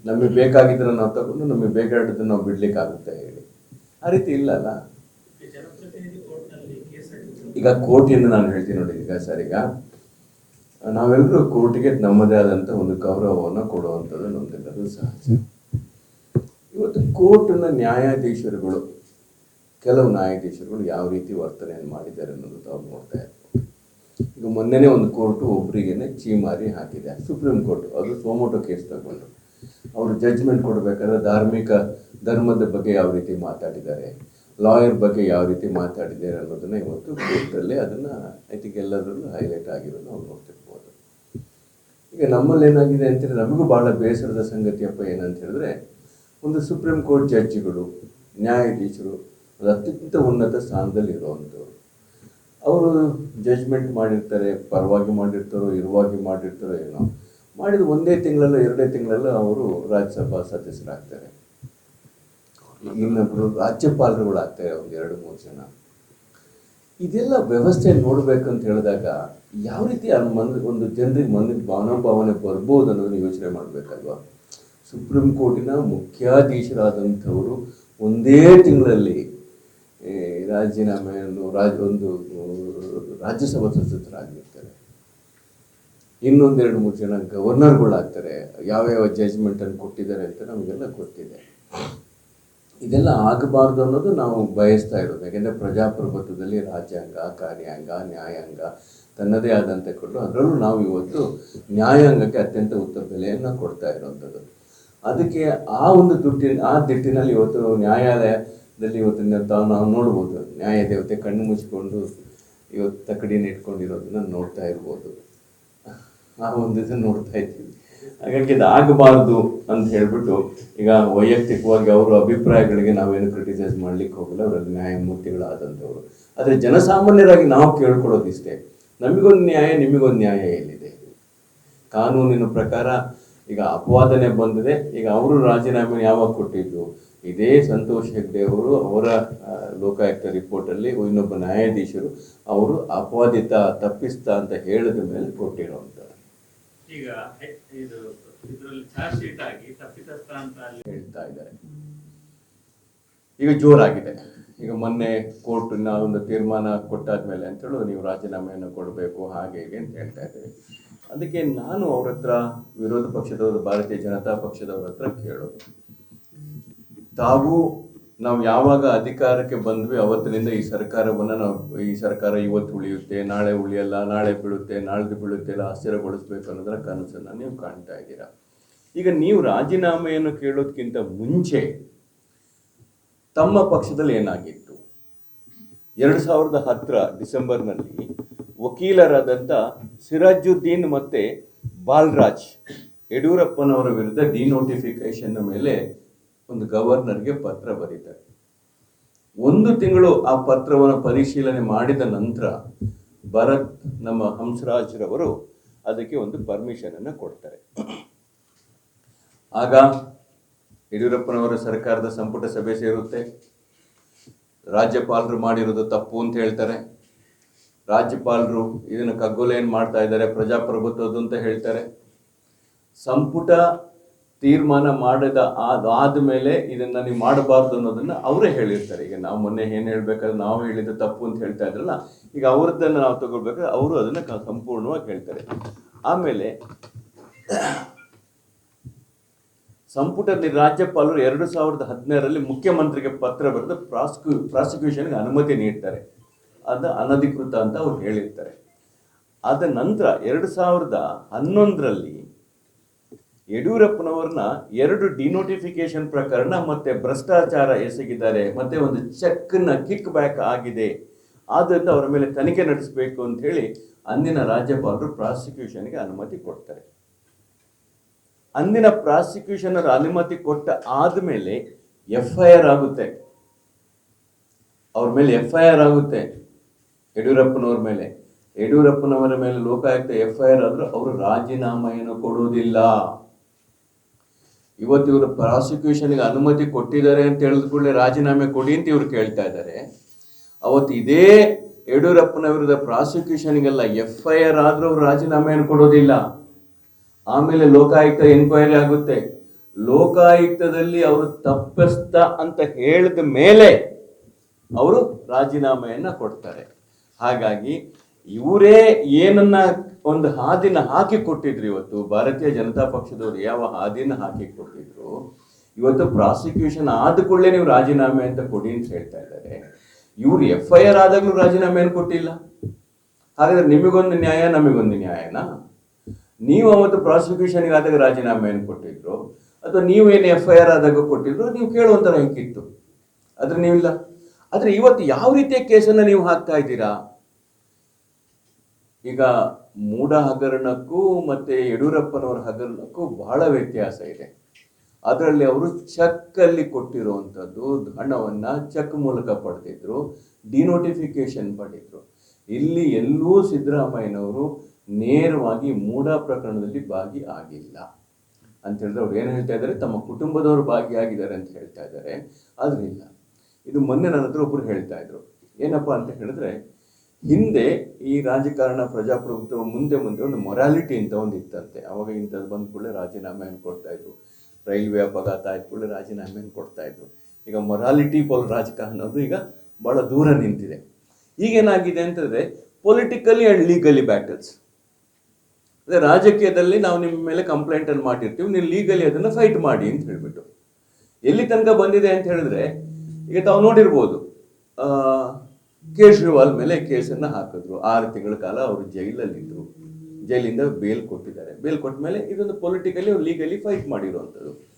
ನಮಗೆ ಬೇಕಾಗಿದ್ದನ್ನ ನಾವು ತಗೊಂಡು ನಮಗೆ ಬೇಕಾಗಿದ್ದನ್ನು ನಾವು ಬಿಡ್ಲಿಕ್ಕೆ ಆಗುತ್ತೆ ಹೇಳಿ. ಆ ರೀತಿ ಇಲ್ಲಲ್ಲ ಈಗ ಕೋರ್ಟ್ ಎಂದು ನಾನು ಹೇಳ್ತೀನಿ ನೋಡಿ ಈಗ ಸರ್, ಈಗ ನಾವೆಲ್ಲರೂ ಕೋರ್ಟಿಗೆ ನಮ್ಮದೇ ಆದಂಥ ಒಂದು ಗೌರವವನ್ನು ಕೊಡುವಂಥದ್ದು ನಮ್ದೆಲ್ಲರೂ ಸಹಜ ಇವತ್ತು ಕೋರ್ಟ್ನ ನ್ಯಾಯಾಧೀಶರುಗಳು ಕೆಲವು ನ್ಯಾಯಾಧೀಶರುಗಳು ಯಾವ ರೀತಿ ವರ್ತನೆಯನ್ನು ಮಾಡಿದ್ದಾರೆ ಅನ್ನೋದು ತಾವು ನೋಡ್ತಾ ಇರ್ಬೋದು ಈಗ ಮೊನ್ನೆನೇ ಒಂದು ಕೋರ್ಟು ಒಬ್ಬರಿಗೆ ಚೀಮಾರಿ ಹಾಕಿದೆ. Supreme court. ಅದು ಸೋಮೋಟೋ ಕೇಸ್ ತಗೊಂಡು. ಅವರು ಜಜ್ಮೆಂಟ್ ಕೊಡಬೇಕಾದ್ರೆ ಧಾರ್ಮಿಕ ಧರ್ಮದ ಬಗ್ಗೆ ಯಾವ ರೀತಿ ಮಾತಾಡಿದ್ದಾರೆ, ಲಾಯರ್ ಬಗ್ಗೆ ಯಾವ ರೀತಿ ಮಾತಾಡಿದ್ದಾರೆ ಅನ್ನೋದನ್ನು ಇವತ್ತು ಕೋರ್ಟಲ್ಲಿ ಅದನ್ನು ಐ ಥಿಂಕ್ ಎಲ್ಲದರಲ್ಲೂ ಹೈಲೈಟ್ ಆಗಿರೋದು ನಾವು ನೋಡ್ತಿರ್ಬೋದು. ಈಗ ನಮ್ಮಲ್ಲಿ ಏನಾಗಿದೆ ಅಂತೇಳಿ ನಮಗೂ ಭಾಳ ಬೇಸರದ ಸಂಗತಿಯಪ್ಪ ಏನಂತ ಹೇಳಿದ್ರೆ, ಒಂದು ಸುಪ್ರೀಂ ಕೋರ್ಟ್ ಜಡ್ಜ್ಗಳು ನ್ಯಾಯಾಧೀಶರು ಅತ್ಯಂತ ಉನ್ನತ ಸ್ಥಾನದಲ್ಲಿ ಇರುವಂಥವ್ರು ಅವರು ಜಜ್ಮೆಂಟ್ ಮಾಡಿರ್ತಾರೆ, ಪರವಾಗಿ ಮಾಡಿರ್ತಾರೋ, ಇರುವಾಗಿ ಮಾಡಿರ್ತಾರೋ ಏನೋ. ಮಾಡಿದ ಒಂದೇ ತಿಂಗಳಲ್ಲ, ಎರಡೇ ತಿಂಗಳಲ್ಲ ಅವರು ರಾಜ್ಯಸಭಾ ಸದಸ್ಯರಾಗ್ತಾರೆ. ಇನ್ನೊಬ್ಬರು ರಾಜ್ಯಪಾಲರುಗಳಾಗ್ತಾರೆ ಒಂದು ಎರಡು, ಮೂರು ಜನ. ಇದೆಲ್ಲ ವ್ಯವಸ್ಥೆ ನೋಡ್ಬೇಕಂತ ಹೇಳಿದಾಗ ಯಾವ ರೀತಿ ಒಂದು ಜನರಿಗೆ ಮನಕ್ಕೆ ಭಾವನಾಭಾವನೆ ಬರ್ಬೋದು ಅನ್ನೋದನ್ನು ಯೋಚನೆ ಮಾಡಬೇಕಲ್ವಾ? ಸುಪ್ರೀಂ ಕೋರ್ಟಿನ ಮುಖ್ಯಾಧೀಶರಾದಂಥವರು ಒಂದೇ ತಿಂಗಳಲ್ಲಿ ರಾಜೀನಾಮೆಯನ್ನು ರಾಜ ಒಂದು ರಾಜ್ಯಸಭಾ ಸದಸ್ಯರಾಗಿರ್ತಾರೆ ಇನ್ನೊಂದೆರಡು ಮೂರು ಜನ ಗವರ್ನರ್ಗಳಾಗ್ತಾರೆ. ಯಾವ್ಯಾವ ಜಜ್ಮೆಂಟನ್ನು ಕೊಟ್ಟಿದ್ದಾರೆ ಅಂತ ನಮಗೆಲ್ಲ ಗೊತ್ತಿದೆ. ಇದೆಲ್ಲ ಆಗಬಾರ್ದು ಅನ್ನೋದು ನಾವು ಬಯಸ್ತಾ ಇರೋದು. ಯಾಕೆಂದರೆ ಪ್ರಜಾಪ್ರಭುತ್ವದಲ್ಲಿ ರಾಜ್ಯಾಂಗ, ಕಾರ್ಯಾಂಗ, ನ್ಯಾಯಾಂಗ ತನ್ನದೇ ಆದಂತೆ ಕೊಟ್ಟು ಅದರಲ್ಲೂ ನಾವು ಇವತ್ತು ನ್ಯಾಯಾಂಗಕ್ಕೆ ಅತ್ಯಂತ ಉತ್ತಮ ಬೆಲೆಯನ್ನು ಕೊಡ್ತಾ ಇರುವಂಥದ್ದು ಅದಕ್ಕೆ ಆ ಒಂದು ದುಟ್ಟಿನ ಆ ದಿಟ್ಟಿನಲ್ಲಿ ಇವತ್ತು ಇವತ್ತಿನ ತಾವು ನಾವು ನೋಡ್ಬೋದು. ನ್ಯಾಯ ದೇವತೆ ಕಣ್ಣು ಮುಚ್ಚಿಕೊಂಡು ಇವತ್ತು ತಕಡಿನ ಇಟ್ಕೊಂಡಿರೋದನ್ನ ನೋಡ್ತಾ ಇರ್ಬೋದು. ಆ ಒಂದು ಇದನ್ನು ನೋಡ್ತಾ ಇದ್ದೀವಿ ಹಾಗಾಗಿ ಆಗಬಾರ್ದು ಅಂತ ಹೇಳ್ಬಿಟ್ಟು ಈಗ ವೈಯಕ್ತಿಕವಾಗಿ ಅವರ ಅಭಿಪ್ರಾಯಗಳಿಗೆ ನಾವೇನು ಕ್ರಿಟಿಸೈಸ್ ಮಾಡ್ಲಿಕ್ಕೆ ಹೋಗಲ್ಲ. ಅವರಲ್ಲಿ ನ್ಯಾಯಮೂರ್ತಿಗಳಾದಂಥವ್ರು. ಆದರೆ ಜನಸಾಮಾನ್ಯರಾಗಿ ನಾವು ಕೇಳ್ಕೊಳ್ಳೋದು ಇಷ್ಟೇ ನಮಗೊಂದು ನ್ಯಾಯ, ನಿಮಗೊಂದು ನ್ಯಾಯ ಎಲ್ಲಿದೆ? ಕಾನೂನಿನ ಪ್ರಕಾರ ಈಗ ಅಪವಾದನೆ ಬಂದಿದೆ. ಈಗ ಅವರು ರಾಜೀನಾಮೆ ಯಾವಾಗ ಕೊಟ್ಟಿದ್ದು ಇದೇ ಸಂತೋಷ್ ಹೆಗ್ಡೆ ಅವರು ಅವರ ಲೋಕಾಯುಕ್ತ ರಿಪೋರ್ಟಲ್ಲಿ ಇನ್ನೊಬ್ಬ ನ್ಯಾಯಾಧೀಶರು ಅವರು ಅಪವಾದಿತ ತಪ್ಪಿಸ್ತ ಅಂತ ಹೇಳಿದ ಮೇಲೆ ಕೊಟ್ಟಿರುವಂಥದ್ದು
ಈಗ ಇದು ಇದರಲ್ಲಿ ಚಾರ್ಜ್ ಶೀಟ್ ಆಗಿ ತಪ್ಪಿತಸ್ಥ ಅಂತ ಅಲ್ಲಿ
ಹೇಳ್ತಾ ಇದ್ದಾರೆ. ಈಗ ಜೋರಾಗಿದೆ. ಈಗ ಮೊನ್ನೆ ಕೋರ್ಟ್ನ ಒಂದು ತೀರ್ಮಾನ ಕೊಟ್ಟಾದ್ಮೇಲೆ ಅಂತೇಳಿ ನೀವು ರಾಜೀನಾಮೆಯನ್ನು ಕೊಡಬೇಕು ಹಾಗೆ ಹೀಗೆ ಅಂತ ಹೇಳ್ತಾ ಇದ್ದೀವಿ. ಅದಕ್ಕೆ ನಾನು ಅವ್ರ ಹತ್ರ ವಿರೋಧ ಪಕ್ಷದವರು ಭಾರತೀಯ ಜನತಾ ಪಕ್ಷದವ್ರ ಹತ್ರ ಕೇಳೋದು. ತಾವು ನಾವು ಯಾವಾಗ ಅಧಿಕಾರಕ್ಕೆ ಬಂದ್ವಿ, ಅವತ್ತಿನಿಂದ ಈ ಸರ್ಕಾರವನ್ನು ನಾವು, ಈ ಸರ್ಕಾರ ಇವತ್ತು ಉಳಿಯುತ್ತೆ, ನಾಳೆ ಉಳಿಯಲ್ಲ, ನಾಳೆ ಬೀಳುತ್ತೆ, ನಾಳ್ದು ಬೀಳುತ್ತೆ ಎಲ್ಲ ಆಶ್ಚರ್ಯಗೊಳಿಸ್ಬೇಕು ಅನ್ನೋದರ ಕನಸನ್ನು ನೀವು ಕಾಣ್ತಾ ಇದ್ದೀರಾ? ಈಗ ನೀವು ರಾಜೀನಾಮೆಯನ್ನು ಕೇಳೋದಕ್ಕಿಂತ ಮುಂಚೆ ತಮ್ಮ ಪಕ್ಷದಲ್ಲಿ ಏನಾಗಿತ್ತು? ಎರಡು ಸಾವಿರದ ಹತ್ತರ ಡಿಸೆಂಬರ್ನಲ್ಲಿ ವಕೀಲರಾದಂಥ ಸಿರಾಜುದ್ದೀನ್ ಮತ್ತು ಬಾಲ್ರಾಜ್ ಯಡಿಯೂರಪ್ಪನವರ ವಿರುದ್ಧ ಡಿನೋಟಿಫಿಕೇಶನ್ ಮೇಲೆ ಒಂದು ಗವರ್ನರ್ಗೆ ಪತ್ರ ಬರೀತಾರೆ. ಒಂದು ತಿಂಗಳು ಆ ಪತ್ರವನ್ನು ಪರಿಶೀಲನೆ ಮಾಡಿದ ನಂತರ ಭರತ್ ನಮ್ಮ ಹಂಸರಾಜ್ರವರು ಅದಕ್ಕೆ ಒಂದು ಪರ್ಮಿಷನನ್ನು ಕೊಡ್ತಾರೆ. ಆಗ ಯಡಿಯೂರಪ್ಪನವರ ಸರ್ಕಾರದ ಸಂಪುಟ ಸಭೆ ಸೇರುತ್ತೆ. ರಾಜ್ಯಪಾಲರು ಮಾಡಿರೋದು ತಪ್ಪು ಅಂತ ಹೇಳ್ತಾರೆ. ರಾಜ್ಯಪಾಲರು ಇದನ್ನು ಕಗ್ಗೊಲೆಯನ್ನು ಮಾಡ್ತಾ ಇದ್ದಾರೆ, ಪ್ರಜಾಪ್ರಭುತ್ವದ್ದು ಅಂತ ಹೇಳ್ತಾರೆ. ಸಂಪುಟ ತೀರ್ಮಾನ ಮಾಡಿದ ಆದ ಮೇಲೆ ಇದನ್ನ ನೀವು ಮಾಡಬಾರ್ದು ಅನ್ನೋದನ್ನ ಅವರೇ ಹೇಳಿರ್ತಾರೆ. ಈಗ ನಾವು ಮೊನ್ನೆ ಏನ್ ಹೇಳ್ಬೇಕಾದ್ರೆ ನಾವು ಹೇಳಿದ ತಪ್ಪು ಅಂತ ಹೇಳ್ತಾ ಇದ್ರಲ್ಲ, ಈಗ ಅವ್ರದ್ದನ್ನ ನಾವು ತಗೊಳ್ಬೇಕಾದ್ರೆ ಅವರು ಅದನ್ನ ಸಂಪೂರ್ಣವಾಗಿ ಹೇಳ್ತಾರೆ. ಆಮೇಲೆ ಸಂಪುಟದಲ್ಲಿ ರಾಜ್ಯಪಾಲರು ಎರಡು ಸಾವಿರದ ಹದಿನಾರರಲ್ಲಿ ಮುಖ್ಯಮಂತ್ರಿಗೆ ಪತ್ರ ಬರೆದು ಪ್ರಾಸಿಕ್ಯೂ ಪ್ರಾಸಿಕ್ಯೂಷನ್ಗೆ ಅನುಮತಿ ನೀಡ್ತಾರೆ. ಅದು ಅನಧಿಕೃತ ಅಂತ ಅವ್ರು ಹೇಳಿರ್ತಾರೆ. ಅದ ನಂತರ ಎರಡು ಸಾವಿರದ ಹನ್ನೊಂದರಲ್ಲಿ ಯಡಿಯೂರಪ್ಪನವ್ರನ್ನ ಎರಡು ಡಿನೋಟಿಫಿಕೇಶನ್ ಪ್ರಕರಣ ಮತ್ತೆ ಭ್ರಷ್ಟಾಚಾರ ಎಸಗಿದ್ದಾರೆ, ಮತ್ತೆ ಒಂದು ಚೆಕ್ನ ಕಿಕ್ ಬ್ಯಾಕ್ ಆಗಿದೆ. ಆದ್ದರಿಂದ ಅವರ ಮೇಲೆ ತನಿಖೆ ನಡೆಸಬೇಕು ಅಂತ ಹೇಳಿ ಅಂದಿನ ರಾಜ್ಯಪಾಲರು ಪ್ರಾಸಿಕ್ಯೂಷನ್ಗೆ ಅನುಮತಿ ಕೊಡ್ತಾರೆ. ಅಂದಿನ ಪ್ರಾಸಿಕ್ಯೂಷನರ್ ಅನುಮತಿ ಕೊಟ್ಟ ಆದಮೇಲೆ ಎಫ್ ಐ ಆರ್ ಆಗುತ್ತೆ. ಅವ್ರ ಮೇಲೆ ಎಫ್ ಐ ಆರ್ ಆಗುತ್ತೆ ಯಡಿಯೂರಪ್ಪನವ್ರ ಮೇಲೆ. ಯಡಿಯೂರಪ್ಪನವರ ಮೇಲೆ ಲೋಕಾಯುಕ್ತ ಎಫ್ ಐ ಆರ್ ಆದ್ರೂ ಅವರು ರಾಜೀನಾಮೆಯನ್ನು ಕೊಡುವುದಿಲ್ಲ. ಇವತ್ತು ಇವರು ಪ್ರಾಸಿಕ್ಯೂಷನ್ಗೆ ಅನುಮತಿ ಕೊಟ್ಟಿದ್ದಾರೆ ಅಂತ ಹೇಳಿದ ಕೂಡಲೇ ರಾಜೀನಾಮೆ ಕೊಡಿ ಅಂತ ಇವರು ಕೇಳ್ತಾ ಇದ್ದಾರೆ. ಅವತ್ತು ಇದೇ ಯಡಿಯೂರಪ್ಪನ ವಿರುದ್ಧ ಪ್ರಾಸಿಕ್ಯೂಷನ್ಗೆಲ್ಲ ಎಫ್ ಐ ಆರ್ ಆದರೂ ಅವರು ರಾಜೀನಾಮೆಯನ್ನು ಕೊಡೋದಿಲ್ಲ. ಆಮೇಲೆ ಲೋಕಾಯುಕ್ತ ಎನ್ಕ್ವೈರಿ ಆಗುತ್ತೆ. ಲೋಕಾಯುಕ್ತದಲ್ಲಿ ಅವರು ತಪ್ಪಿಸ್ತ ಅಂತ ಹೇಳಿದ ಮೇಲೆ ಅವರು ರಾಜೀನಾಮೆಯನ್ನು ಕೊಡ್ತಾರೆ. ಹಾಗಾಗಿ ಇವರೇ ಏನನ್ನ ಒಂದು ಹಾದಿನ ಹಾಕಿ ಕೊಟ್ಟಿದ್ರು ಇವತ್ತು. ಭಾರತೀಯ ಜನತಾ ಪಕ್ಷದವರು ಯಾವ ಹಾದಿನ ಹಾಕಿ ಕೊಟ್ಟಿದ್ರು? ಇವತ್ತು ಪ್ರಾಸಿಕ್ಯೂಷನ್ ಆದ ಕೂಡಲೇ ನೀವು ರಾಜೀನಾಮೆ ಅಂತ ಕೊಡಿ ಅಂತ ಹೇಳ್ತಾ ಇದ್ದಾರೆ. ಇವ್ರು ಎಫ್ ಐ ಆರ್ ಆದಾಗಲೂ ರಾಜೀನಾಮೆಯನ್ನು ಕೊಟ್ಟಿಲ್ಲ. ಹಾಗಾದ್ರೆ ನಿಮಗೊಂದು ನ್ಯಾಯ, ನಮಗೊಂದು ನ್ಯಾಯನಾ? ನೀವು ಅವತ್ತು ಪ್ರಾಸಿಕ್ಯೂಷನ್ ಆದಾಗ ರಾಜೀನಾಮೆಯನ್ನು ಕೊಟ್ಟಿದ್ರು. ಅಥವಾ ನೀವೇನು ಎಫ್ ಐ ಆರ್ ಆದಾಗ ಕೊಟ್ಟಿದ್ರು ನೀವು ಕೇಳುವಂತ ಹೆಂಗಿತ್ತು ಆದ್ರೆ ನೀವಿಲ್ಲ. ಆದ್ರೆ ಇವತ್ತು ಯಾವ ರೀತಿಯ ಕೇಸನ್ನ ನೀವು ಹಾಕ್ತಾ ಇದ್ದೀರಾ? ಈಗ ಮೂಡ ಹಗರಣಕ್ಕೂ ಮತ್ತೆ ಯಡಿಯೂರಪ್ಪನವರ ಹಗರಣಕ್ಕೂ ಬಹಳ ವ್ಯತ್ಯಾಸ ಇದೆ. ಅದರಲ್ಲಿ ಅವರು ಚೆಕ್ಕಲ್ಲಿ ಕೊಟ್ಟಿರುವಂಥದ್ದು ಹಣವನ್ನ ಚೆಕ್ ಮೂಲಕ ಪಡೆದಿದ್ರು ಡಿನೋಟಿಫಿಕೇಶನ್ ಪಡೆದಿದ್ರು ಇಲ್ಲಿ ಎಲ್ಲೂ ಸಿದ್ದರಾಮಯ್ಯನವರು ನೇರವಾಗಿ ಮೂಡ ಪ್ರಕರಣದಲ್ಲಿ ಭಾಗಿ ಆಗಿಲ್ಲ. ಅಂತ ಹೇಳಿದ್ರೆ ಅವ್ರು ಏನು ಹೇಳ್ತಾ ಇದ್ದಾರೆ? ತಮ್ಮ ಕುಟುಂಬದವರು ಭಾಗಿಯಾಗಿದ್ದಾರೆ ಅಂತ ಹೇಳ್ತಾ ಇದ್ದಾರೆ. ಆದ್ರೆ ಇಲ್ಲ. ಇದು ಮೊನ್ನೆ ನನ್ನ ಹತ್ರ ಒಬ್ಬರು ಹೇಳ್ತಾ ಇದ್ರು. ಏನಪ್ಪಾ ಅಂತ ಹೇಳಿದ್ರೆ ಹಿಂದೆ ಈ ರಾಜಕಾರಣ ಪ್ರಜಾಪ್ರಭುತ್ವ ಮುಂದೆ ಮುಂದೆ ಒಂದು ಮೊರಾಲಿಟಿ ಅಂತ ಒಂದು ಇತ್ತಂತೆ. ಅವಾಗ ಇಂಥದ್ದು ಬಂದ ಕೂಡಲೇ ರಾಜೀನಾಮೆಯನ್ನು ಕೊಡ್ತಾ ಇದ್ರು. ರೈಲ್ವೆ ಅಪಘಾತ ಆಯ್ತು ಕೂಡಲೇ ರಾಜೀನಾಮೆಯನ್ನು ಕೊಡ್ತಾ ಇದ್ರು. ಈಗ ಮೊರಾಲಿಟಿ ಪೋಲ್ ರಾಜಕಾರಣ ಅನ್ನೋದು ಈಗ ಭಾಳ ದೂರ ನಿಂತಿದೆ. ಈಗೇನಾಗಿದೆ ಅಂತಂದರೆ ಪೊಲಿಟಿಕಲಿ ಆ್ಯಂಡ್ ಲೀಗಲಿ ಬ್ಯಾಟಲ್ಸ್ ಅದೇ ರಾಜಕೀಯದಲ್ಲಿ ನಾವು ನಿಮ್ಮ ಮೇಲೆ ಕಂಪ್ಲೇಂಟನ್ನು ಮಾಡಿರ್ತೀವಿ, ನೀವು ಲೀಗಲಿ ಅದನ್ನು ಫೈಟ್ ಮಾಡಿ ಅಂತ ಹೇಳಿಬಿಟ್ಟು. ಎಲ್ಲಿ ತನಕ ಬಂದಿದೆ ಅಂತ ಹೇಳಿದ್ರೆ, ಈಗ ತಾವು ನೋಡಿರ್ಬೋದು ಕೇಜ್ರಿವಾಲ್ ಮೇಲೆ ಕೇಸನ್ನು ಹಾಕಿದ್ರು. ಆರು ತಿಂಗಳ ಕಾಲ ಅವರು ಜೈಲಲ್ಲಿದ್ದರು ಜೈಲಿಂದ ಬೇಲ್ ಕೊಟ್ಟಿದ್ದಾರೆ. ಬೇಲ್ ಕೊಟ್ಟ ಮೇಲೆ ಇದೊಂದು ಪೊಲಿಟಿಕಲಿ ಅವ್ರು ಲೀಗಲಿ ಫೈಟ್ ಮಾಡಿರುವಂಥದ್ದು.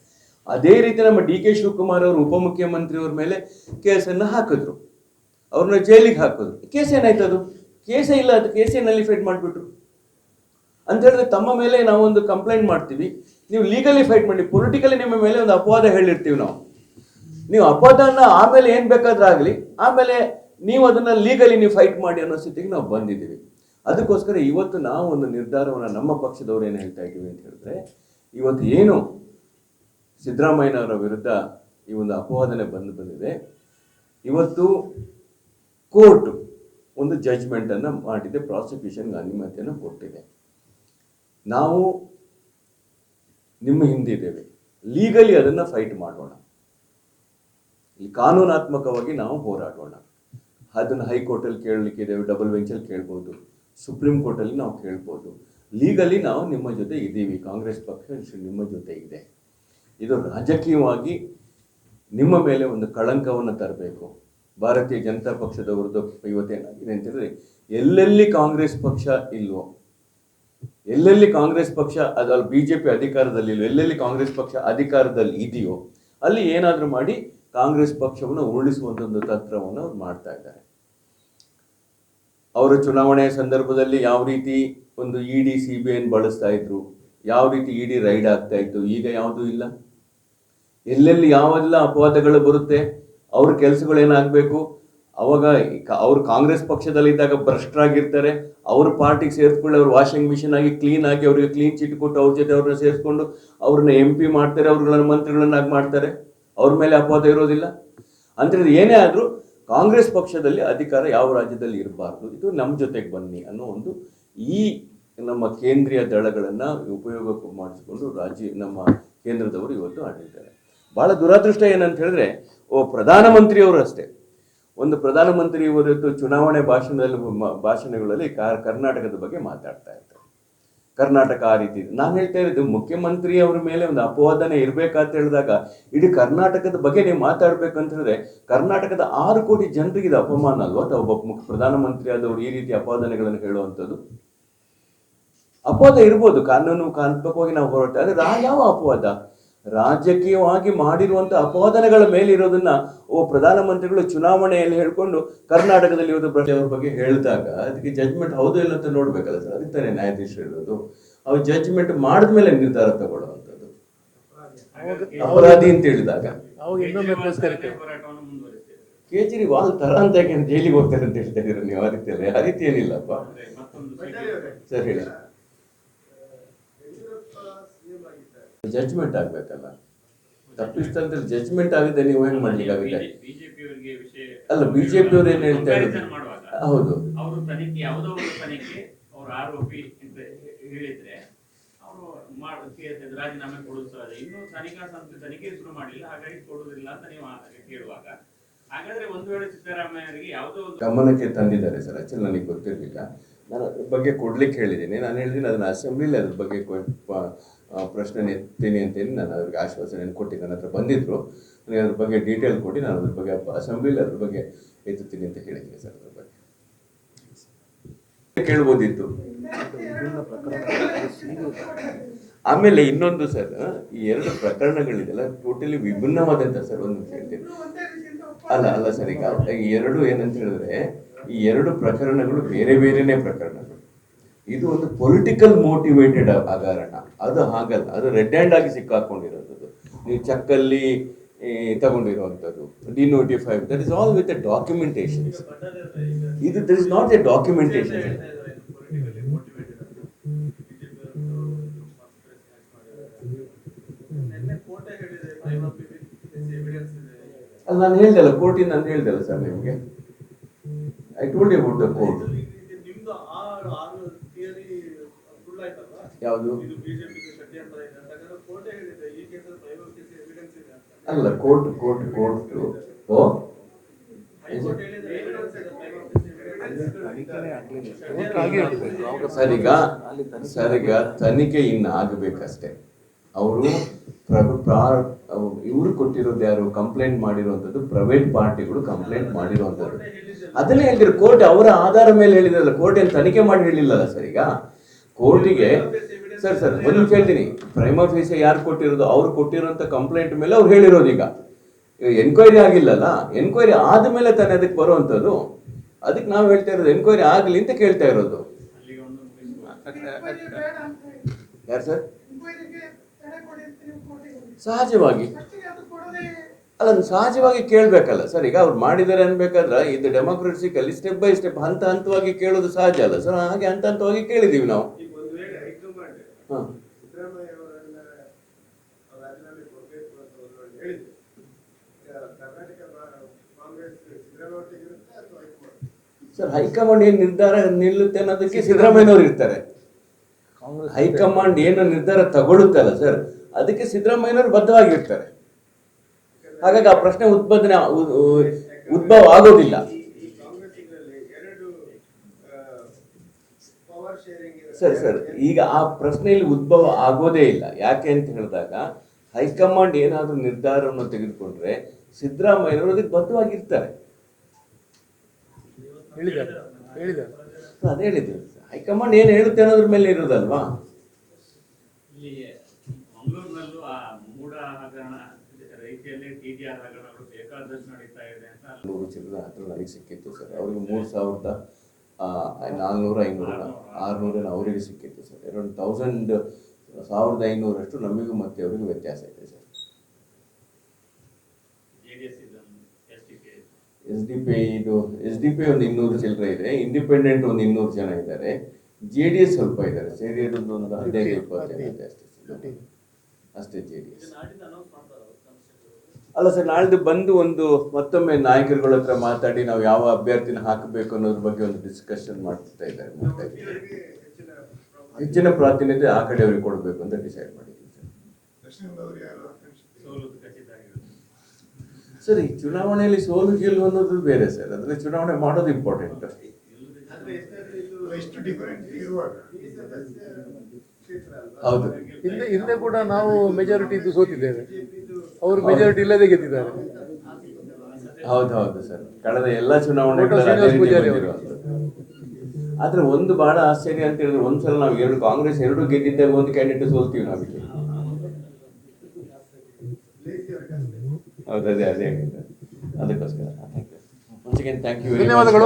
ಅದೇ ರೀತಿ ನಮ್ಮ ಡಿ ಕೆ ಶಿವಕುಮಾರ್ ಅವರು ಉಪಮುಖ್ಯಮಂತ್ರಿ ಅವ್ರ ಮೇಲೆ ಕೇಸನ್ನು ಹಾಕಿದ್ರು. ಅವ್ರನ್ನ ಜೈಲಿಗೆ ಹಾಕಿದ್ರು. ಕೇಸ್ ಏನಾಯ್ತು ಅದು? ಕೇಸೇ ಇಲ್ಲ ಅದು. ಕೇಸೇ ಫೈಟ್ ಮಾಡಿಬಿಟ್ರು. ಅಂತ ಹೇಳಿದ್ರೆ ತಮ್ಮ ಮೇಲೆ ನಾವೊಂದು ಕಂಪ್ಲೇಂಟ್ ಮಾಡ್ತೀವಿ. ನೀವು ಲೀಗಲಿ ಫೈಟ್ ಮಾಡಿ. ಪೊಲಿಟಿಕಲಿ ನಿಮ್ಮ ಮೇಲೆ ಒಂದು ಅಪವಾದ ಹೇಳಿರ್ತೀವಿ ನಾವು. ನೀವು ಅಪವಾದನ ಆಮೇಲೆ ಏನು ಬೇಕಾದ್ರೂ ಆಗಲಿ. ಆಮೇಲೆ ನೀವು ಅದನ್ನ ಲೀಗಲಿ ನೀವು ಫೈಟ್ ಮಾಡಿ ಅನ್ನೋ ಸ್ಥಿತಿಗೆ ನಾವು ಬಂದಿದ್ದೀವಿ. ಅದಕ್ಕೋಸ್ಕರ ಇವತ್ತು ನಾವು ಒಂದು ನಿರ್ಧಾರವನ್ನು ನಮ್ಮ ಪಕ್ಷದವ್ರು ಏನು ಹೇಳ್ತಾ ಇದ್ದೀವಿ ಅಂತ ಹೇಳಿದ್ರೆ, ಇವತ್ತು ಏನು ಸಿದ್ದರಾಮಯ್ಯನವರ ವಿರುದ್ಧ ಈ ಒಂದು ಅಪವಾದನೆ ಬಂದು ಬಂದಿದೆ, ಇವತ್ತು ಕೋರ್ಟ್ ಒಂದು ಜಜ್ಮೆಂಟನ್ನು ಮಾಡಿದೆ ಪ್ರಾಸಿಕ್ಯೂಷನ್ಗೆ ಅನುಮತಿಯನ್ನು ಕೊಟ್ಟಿದೆ. ನಾವು ನಿಮ್ಮ ಹಿಂದಿದ್ದೇವೆ ಲೀಗಲಿ ಅದನ್ನು ಫೈಟ್ ಮಾಡೋಣ. ಈ ಕಾನೂನಾತ್ಮಕವಾಗಿ ನಾವು ಹೋರಾಡೋಣ. ಅದನ್ನ ಹೈಕೋರ್ಟಲ್ಲಿ ಕೇಳಲಿಕ್ಕಿದೆ ಡಬಲ್ ಬೆಂಚಲ್ಲಿ ಕೇಳ್ಬೋದು, ಸುಪ್ರೀಂ ಕೋರ್ಟಲ್ಲಿ ನಾವು ಕೇಳ್ಬೋದು. ಲೀಗಲಿ ನಾವು ನಿಮ್ಮ ಜೊತೆ ಇದ್ದೀವಿ, ಕಾಂಗ್ರೆಸ್ ಪಕ್ಷ ನಿಮ್ಮ ಜೊತೆ ಇದೆ. ಇದು ರಾಜಕೀಯವಾಗಿ ನಿಮ್ಮ ಮೇಲೆ ಒಂದು ಕಳಂಕವನ್ನು ತರಬೇಕು. ಭಾರತೀಯ ಜನತಾ ಪಕ್ಷದವ್ರದ್ದು ಇವತ್ತೇನಾಗಿದೆ ಅಂತ ಹೇಳಿದ್ರೆ ಎಲ್ಲೆಲ್ಲಿ ಕಾಂಗ್ರೆಸ್ ಪಕ್ಷ ಇಲ್ವೋ, ಎಲ್ಲೆಲ್ಲಿ ಕಾಂಗ್ರೆಸ್ ಪಕ್ಷ ಅದಲ್ಲಿ ಬಿಜೆಪಿ ಅಧಿಕಾರದಲ್ಲಿ ಇಲ್ವೋ ಎಲ್ಲೆಲ್ಲಿ ಕಾಂಗ್ರೆಸ್ ಪಕ್ಷ ಅಧಿಕಾರದಲ್ಲಿ ಇದೆಯೋ, ಅಲ್ಲಿ ಏನಾದರೂ ಮಾಡಿ ಕಾಂಗ್ರೆಸ್ ಪಕ್ಷವನ್ನು ಉರುಳಿಸುವಂತ ಒಂದು ತಂತ್ರವನ್ನು ಅವ್ರು ಮಾಡ್ತಾ ಇದ್ದಾರೆ. ಅವರು ಚುನಾವಣೆಯ ಸಂದರ್ಭದಲ್ಲಿ ಯಾವ ರೀತಿ ಒಂದು ಇ ಡಿ ಸಿ ಬಿ ಐನ್ ಬಳಸ್ತಾ ಇದ್ರು, ಯಾವ ರೀತಿ ಇ ಡಿ ರೈಡ್ ಆಗ್ತಾ ಇತ್ತು, ಈಗ ಯಾವುದೂ ಇಲ್ಲ. ಎಲ್ಲೆಲ್ಲಿ ಯಾವೆಲ್ಲ ಅಪವಾದಗಳು ಬರುತ್ತೆ, ಅವ್ರ ಕೆಲಸಗಳು ಏನಾಗಬೇಕು, ಅವಾಗ ಅವ್ರು ಕಾಂಗ್ರೆಸ್ ಪಕ್ಷದಲ್ಲಿದ್ದಾಗ ಭ್ರಷ್ಟರಾಗಿರ್ತಾರೆ ಅವ್ರ ಪಾರ್ಟಿಗೆ ಸೇರಿಸ್ಕೊಳ್ಳಿ ಅವ್ರು ವಾಷಿಂಗ್ ಮಿಷಿನ್ ಆಗಿ ಕ್ಲೀನ್ ಆಗಿ ಅವರಿಗೆ ಕ್ಲೀನ್ ಚಿಟ್ ಕೊಟ್ಟು ಅವ್ರ ಜೊತೆ ಅವ್ರನ್ನ ಸೇರಿಸ್ಕೊಂಡು ಅವ್ರನ್ನ ಎಂ ಪಿ ಮಾಡ್ತಾರೆ, ಅವ್ರುಗಳನ್ನ ಮಂತ್ರಿಗಳನ್ನಾಗಿ ಮಾಡ್ತಾರೆ. ಅವ್ರ ಮೇಲೆ ಅಪವಾದ ಇರೋದಿಲ್ಲ. ಅಂದ್ರೆ ಏನೇ ಆದರೂ ಕಾಂಗ್ರೆಸ್ ಪಕ್ಷದಲ್ಲಿ ಅಧಿಕಾರ ಯಾವ ರಾಜ್ಯದಲ್ಲಿ ಇರಬಾರ್ದು, ಇದು ನಮ್ಮ ಜೊತೆಗೆ ಬನ್ನಿ ಅನ್ನೋ ಒಂದು ಈ ನಮ್ಮ ಕೇಂದ್ರೀಯ ದಳಗಳನ್ನು ಉಪಯೋಗ ಮಾಡಿಸಿಕೊಂಡು ರಾಜ್ಯ, ನಮ್ಮ ಕೇಂದ್ರದವರು ಇವತ್ತು ಆಡಿದ್ದಾರೆ. ಬಹಳ ದುರಾದೃಷ್ಟ ಏನಂತ ಹೇಳಿದ್ರೆ, ಓ ಪ್ರಧಾನಮಂತ್ರಿಯವರು ಅಷ್ಟೇ. ಒಂದು ಪ್ರಧಾನಮಂತ್ರಿ ಇವತ್ತು ಚುನಾವಣೆ ಭಾಷಣದಲ್ಲಿ, ಭಾಷಣಗಳಲ್ಲಿ ಕರ್ನಾಟಕದ ಬಗ್ಗೆ ಮಾತಾಡ್ತಾ ಇರ್ತಾರೆ ಕರ್ನಾಟಕ ಆ ರೀತಿ. ನಾನು ಹೇಳ್ತಾ ಇರೋದು ಮುಖ್ಯಮಂತ್ರಿ ಅವ್ರ ಮೇಲೆ ಒಂದು ಅಪವಾದನೆ ಇರಬೇಕಂತ ಹೇಳಿದಾಗ ಇಡೀ ಕರ್ನಾಟಕದ ಬಗ್ಗೆ ನೀವು ಮಾತಾಡಬೇಕು ಅಂತ ಹೇಳಿದ್ರೆ ಕರ್ನಾಟಕದ ಆರು ಕೋಟಿ ಜನರಿಗೆ ಇದು ಅಪಮಾನ ಅಲ್ವಾ? ಅಥವಾ ಒಬ್ಬ ಮುಖ್ಯ ಪ್ರಧಾನಮಂತ್ರಿ ಆದವರು ಈ ರೀತಿ ಅಪವಾದನೆಗಳನ್ನು ಹೇಳುವಂಥದ್ದು? ಅಪವಾದ ಇರ್ಬೋದು. ಕಾನೂನು ಕಾನೂನಾತ್ಮಕವಾಗಿ ನಾವು ಹೋರಾಟ ಆದರೆ ಯಾವ ಅಪವಾದ? ರಾಜಕೀಯವಾಗಿ ಮಾಡಿರುವಂತ ಅಪವಾದನೆಗಳ ಮೇಲಿರೋದನ್ನ ಓ ಪ್ರಧಾನಮಂತ್ರಿಗಳು ಚುನಾವಣೆಯಲ್ಲಿ ಹೇಳ್ಕೊಂಡು ಕರ್ನಾಟಕದಲ್ಲಿ ಇವತ್ತು ಪ್ರಜೆ ಅವ್ರ ಬಗ್ಗೆ ಹೇಳಿದಾಗ ಅದಕ್ಕೆ ಜಜ್ಮೆಂಟ್ ಹೌದು ಇಲ್ಲ ಅಂತ ನೋಡ್ಬೇಕಲ್ಲ ಸರ್ ಅದಕ್ಕೆ ತಾನೇ ನ್ಯಾಯಾಧೀಶರು ಇರೋದು. ಅವ್ರು ಜಜ್ಮೆಂಟ್ ಮಾಡಿದ್ಮೇಲೆ ನಿರ್ಧಾರ ತಗೊಳ್ಳುವಂಥದ್ದು. ಅಪರಾಧಿ ಅಂತ ಹೇಳಿದಾಗ. ಕೇಜ್ರಿವಾಲ್ ತರ ಅಂತ ಯಾಕೆ ಜೈಲಿಗೆ ಹೋಗ್ತಾರೆ ಅಂತ ಹೇಳ್ತಾ ಇದ್ರು ನೀವು? ಆ ರೀತಿಯಲ್ಲಿ ಆ ರೀತಿ ಏನಿಲ್ಲಪ್ಪ. ಸರ್. ಹೇಳಿ
ಆಗಿದ್ದಾರೆ
ಆಗ್ಬೇಕಲ್ಲ? ತಪ್ಪಿಸ್ತಂದ್ರೆ ಜಜ್ಮೆಂಟ್ ಆಗಿದೆ ನೀವು ಹೆಂಗ್
ಅವರಿಗೆ ವಿಷಯ
ಅಲ್ಲ ಬಿಜೆಪಿ ಅವ್ರು ಏನ್ ಹೇಳ್ತಾ
ಮಾಡುವಾಗ
ಹೌದು.
ಅವರು ತನಿಖೆ ಯಾವುದೋ ಒಂದು ತನಿಖೆ ಅವರು ಆರೋಪಿ ಅಂತ ಹೇಳಿದ್ರೆ ಅವರು ರಾಜೀನಾಮೆ ಸಹಜ ಇನ್ನು ತನಿಖಾ ಸಂಸ್ಥೆ ತನಿಖೆ ಶುರು ಮಾಡಿಲ್ಲ ಹಾಗಾಗಿ ಕೊಡುವುದಿಲ್ಲ ಅಂತ ನೀವು ಕೇಳುವಾಗ. ಹಾಗಾದ್ರೆ ಒಂದು ವೇಳೆ ಸಿದ್ದರಾಮಯ್ಯರಿಗೆ ಯಾವುದೋ
ಗಮನಕ್ಕೆ ತಂದಿದ್ದಾರೆ ಸರ್ ಆಕ್ಚುಲಿ ನನಗೆ ಗೊತ್ತಿರಲಿಲ್ಲ. ನಾನು ಅದ್ರ ಬಗ್ಗೆ ಕೊಡ್ಲಿಕ್ಕೆ ಹೇಳಿದ್ದೀನಿ. ನಾನು ಹೇಳಿದ್ದೀನಿ ಅದನ್ನ ಅಸೆಂಬ್ಲಿಲಿ ಅದ್ರ ಬಗ್ಗೆ ಪ್ರಶ್ನೆ ಎತ್ತೀನಿ ಅಂತೇಳಿ ನಾನು ಅವ್ರಿಗೆ ಆಶ್ವಾಸನೆ ಕೊಟ್ಟು ನನ್ನ ಹತ್ರ ಬಂದಿದ್ರು. ನನಗೆ ಅದ್ರ ಬಗ್ಗೆ ಡೀಟೇಲ್ ಕೊಡಿ, ನಾನು ಅದ್ರ ಬಗ್ಗೆ ಅಸೆಂಬ್ಲಿಲಿ ಅದ್ರ ಬಗ್ಗೆ ಎತ್ತುತ್ತೀನಿ ಅಂತ ಹೇಳಿದ್ದೀನಿ ಸರ್ ಅದ್ರ ಬಗ್ಗೆ. ಕೇಳ್ಬೋದಿತ್ತು. ಆಮೇಲೆ ಇನ್ನೊಂದು ಸರ್ ಈ ಎರಡು ಪ್ರಕರಣಗಳಿದೆಲ್ಲ ಟೋಟಲಿ ವಿಭಿನ್ನವಾದಂತ ಸರ್ ಒಂದು ಹೇಳ್ತೀನಿ. ಅಲ್ಲ ಅಲ್ಲ ಸರ್, ಈಗ ಎರಡು ಏನಂತ ಹೇಳಿದ್ರೆ ಈ ಎರಡು ಪ್ರಕರಣಗಳು ಬೇರೆ ಬೇರೆನೇ ಪ್ರಕರಣಗಳು ಇದು ಒಂದು ಪೊಲಿಟಿಕಲ್ ಮೋಟಿವೇಟೆಡ್ ಹಗರಣ. ಅದು ಹಾಗಲ್ಲ. ಅದು ರೆಡ್ ಹ್ಯಾಂಡ್ ಆಗಿ ಸಿಕ್ಕಾಕೊಂಡಿರೋದು. ನೀವು ಚಕ್ಕಲ್ಲಿ ತಗೊಂಡಿರುವಂಥದ್ದು. Denotify that is all with documentation ಇದು that is not a documentation ಅಲ್ಲ ನಾನು ಹೇಳ್ದಲ್ಲ, ಕೋರ್ಟಿಂದ ನಾನು ಹೇಳ್ದಲ್ಲ ಸರ್ ನಿಮಗೆ. I told about the court
court
ಅಲ್ಲ ಕೋರ್ಟ್ ಕೋರ್ಟ್ ಕೋರ್ಟ್ ಈಗ ಸರ್ ಈಗ ತನಿಖೆ ಇನ್ನು ಆಗಬೇಕಷ್ಟೆ. ಅವರು ಇವರು ಕೊಟ್ಟಿರೋದು ಯಾರು? ಕಂಪ್ಲೇಂಟ್ ಮಾಡಿರುವಂಥದ್ದು ಪ್ರೈವೇಟ್ ಪಾರ್ಟಿಗಳು ಕಂಪ್ಲೇಂಟ್ ಮಾಡಿರುವಂಥದ್ದು ಅದನ್ನೇ ಹೇಳಿದ್ರು ಕೋರ್ಟ್ ಅವರ ಆಧಾರ ಮೇಲೆ ಹೇಳಿದ್ರಲ್ಲ ಕೋರ್ಟ್ ಏನು ತನಿಖೆ ಮಾಡಿ ಹೇಳಿಲ್ಲಲ್ಲ ಸರಿಗ ಈಗ? ಕೋರ್ಟಿಗೆ ಸರ್ ಸರ್ ಒಂದು ನಿಮಿಷ ಹೇಳ್ತೀನಿ. ಪ್ರೈಮ ಯಾರು ಕೊಟ್ಟಿರೋದು, ಅವ್ರು ಕೊಟ್ಟಿರೋಂಥ ಕಂಪ್ಲೇಂಟ್ ಮೇಲೆ ಅವ್ರು ಹೇಳಿರೋದು ಈಗ. ಎನ್ಕ್ವೈರಿ ಆಗಿಲ್ಲಲ್ಲ ಎನ್ಕ್ವೈರಿ ಆದ್ಮೇಲೆ ತಾನೇ ಅದಕ್ಕೆ ಬರುವಂಥದ್ದು. ಅದಕ್ಕೆ ನಾವು ಹೇಳ್ತಾ ಇರೋದು ಎನ್ಕ್ವೈರಿ ಆಗಲಿ ಅಂತ ಕೇಳ್ತಾ ಇರೋದು. ಯಾರು ಸರ್? ಸಹಜವಾಗಿ. ಅಲ್ಲ ಸಹಜವಾಗಿ ಕೇಳಬೇಕಲ್ಲ ಸರ್, ಈಗ ಅವ್ರು ಮಾಡಿದ್ದಾರೆ ಅನ್ಬೇಕಾದ್ರೆ ಇದು ಡೆಮೋಕ್ರಸಿಕಲ್ಲಿ ಸ್ಟೆಪ್ ಬೈ ಸ್ಟೆಪ್ ಹಂತ ಹಂತವಾಗಿ ಕೇಳೋದು ಸಹಜ ಅಲ್ಲ ಸರ್, ಹಾಗೆ ಹಂತ ಹಂತವಾಗಿ ಕೇಳಿದೀವಿ ನಾವು
ಈಗ ಒಂದು ವೇಳೆ ಹೈಕಮಾಂಡ್
ಹಾ.
ಸಿದ್ದರಾಮಯ್ಯ ಅವರನ್ನ ರಾಜೀನಾಮೆ ಕೊಡಬೇಕು ಅಂತ ಒಂದು ಹೇಳಿದ್ರು. ಕರ್ನಾಟಕ ಕಾಂಗ್ರೆಸ್ ಸಿದ್ದರಾಮಯ್ಯ ಅವ್ರ ತೆಗಿರುತ್ತೆ ಅಥವಾ ಹೈಕಮಾಂಡ್?
ಸರ್ ಹೈಕಮಾಂಡ್ ಏನು ನಿರ್ಧಾರ ನಿಲ್ಲುತ್ತೆ ಅನ್ನೋದಕ್ಕೆ ಸಿದ್ದರಾಮಯ್ಯನವರು ಇರ್ತಾರೆ. ಹೈಕಮಾಂಡ್ ಏನು ನಿರ್ಧಾರ ತಗೊಳುತ್ತಲ್ಲ ಸರ್ ಅದಕ್ಕೆ ಸಿದ್ದರಾಮಯ್ಯನವರು ಬದ್ಧವಾಗಿರ್ತಾರೆ. ಹಾಗಾಗಿ ಆ ಪ್ರಶ್ನೆ ಉತ್ಪಾದನೆ ಉದ್ಭವ ಆಗೋದಿಲ್ಲ
ಈ ಈ ಕಾಂಗ್ರೆಸ್ ಇದರಲ್ಲಿ ಎರಡು ಪವರ್ ಶೇರಿಂಗ್
ಸರ್ ಸರ್. ಈಗ ಆ ಪ್ರಶ್ನೆಯಲ್ಲಿ ಉದ್ಭವ ಆಗೋದೇ ಇಲ್ಲ. ಯಾಕೆ ಅಂತ ಹೇಳಿದಾಗ ಹೈಕಮಾಂಡ್ ಏನಾದರೂ ನಿರ್ಧಾರವನ್ನು ತೆಗೆದುಕೊಂಡ್ರೆ ಸಿದ್ದರಾಮಯ್ಯವರು ಅದಕ್ಕೆ ಬದ್ಧವಾಗಿರ್ತಾರೆ ಅದೇ ಹೇಳಿದ್ರು. ಹೈಕಮಾಂಡ್ ಏನು ಹೇಳುತ್ತೆ ಅನ್ನೋದ್ರ ಮೇಲೆ ಇರೋದಲ್ವಾ? ಹತ್ರ ನನಗೆ ಸಿಕ್ಕಿತ್ತು ಸರ್. ಅವ್ರಿಗೆ ಮೂರು ಸಾವಿರದ ನಾಲ್ನೂರು ಐನೂರು ಆರುನೂರೇನು ಅವರಿಗೆ ಸಿಕ್ಕಿತ್ತು ಸರ್. ಎರಡು ತೌಸಂಡ್ ಸಾವಿರದ ಐನೂರಷ್ಟು ನಮಗೂ ಮತ್ತೆ ಅವರಿಗೂ ವ್ಯತ್ಯಾಸ ಇದೆ ಸರ್.
ಎಸ್ ಡಿ ಪಿ
ಇದು ಎಸ್ ಡಿ ಪಿ ಒಂದು ಇನ್ನೂರು ಚಿಲ್ಲರೆ ಇದೆ. ಇಂಡಿಪೆಂಡೆಂಟ್ ಒಂದು ಇನ್ನೂರು ಜನ ಇದ್ದಾರೆ. ಜೆ ಡಿ ಎಸ್ ಸ್ವಲ್ಪ ಇದ್ದಾರೆ. ಜೆ ಡಿ ಎಸ್ ಒಂದು ಹದಿನೈದು ಇಪ್ಪತ್ತು ಜನ ಇದೆ ಅಷ್ಟೇ. ಅಷ್ಟೇ ಜೆ ಡಿ ಎಸ್ ಅಲ್ಲ ಸರ್, ನಾಳ್ದು ಬಂದು ಒಂದು ಮತ್ತೊಮ್ಮೆ ನಾಯಕರುಗಳ ಹತ್ರ ಮಾತಾಡಿ ನಾವು ಯಾವ ಅಭ್ಯರ್ಥಿನ ಹಾಕಬೇಕು ಅನ್ನೋದ್ರ ಬಗ್ಗೆ ಒಂದು ಡಿಸ್ಕಷನ್ ಮಾಡ್ತಾ ಇದ್ದಾರೆ
ಹೆಚ್ಚಿನ
ಪ್ರಾತಿನಿಧ್ಯ ಆ ಕಡೆ ಅವ್ರಿಗೆ ಕೊಡಬೇಕು ಅಂತ ಡಿಸೈಡ್ ಮಾಡಿದ್ದೀವಿ ಸರ್ ಈ ಚುನಾವಣೆಯಲ್ಲಿ ಸೋಲು ಗೆಲ್ಲು ಅನ್ನೋದು ಬೇರೆ ಸರ್ ಅದರಲ್ಲಿ ಚುನಾವಣೆ ಮಾಡೋದು ಇಂಪಾರ್ಟೆಂಟ್? ಹೌದು.
ಹಿಂದೆ ಹಿಂದೆ ಕೂಡ ನಾವು ಮೆಜಾರಿಟಿ ಇದ್ದು ಸೋತಿದ್ದೇವೆ ಅವರು ಮೆಜಾರಿಟಿ ಇಲ್ಲದೆ ಗೆದ್ದಿದ್ದಾರೆ.
ಹೌದು ಹೌದು ಸರ್. ಕಳೆದ ಎಲ್ಲ ಚುನಾವಣೆಗಳಲ್ಲಿ. ಆದ್ರೆ ಒಂದು ಬಹಳ ಆಶ್ಚರ್ಯ ಅಂತ ಹೇಳಿದ್ರೆ ಒಂದ್ಸಲ ನಾವು ಎರಡು ಕಾಂಗ್ರೆಸ್ ಎರಡು ಗೆದ್ದಿದ್ದಾಗ ಒಂದು ಕ್ಯಾಂಡಿಡೇಟ್ ಸೋಲ್ತೀವಿ ನಾವಿಲ್ಲಿ
ಅವ್ರಿಗೆ
ಹೌದು ಅದೇ ಅದೇ. ಅದಕ್ಕೋಸ್ಕರ.
ಧನ್ಯವಾದಗಳು.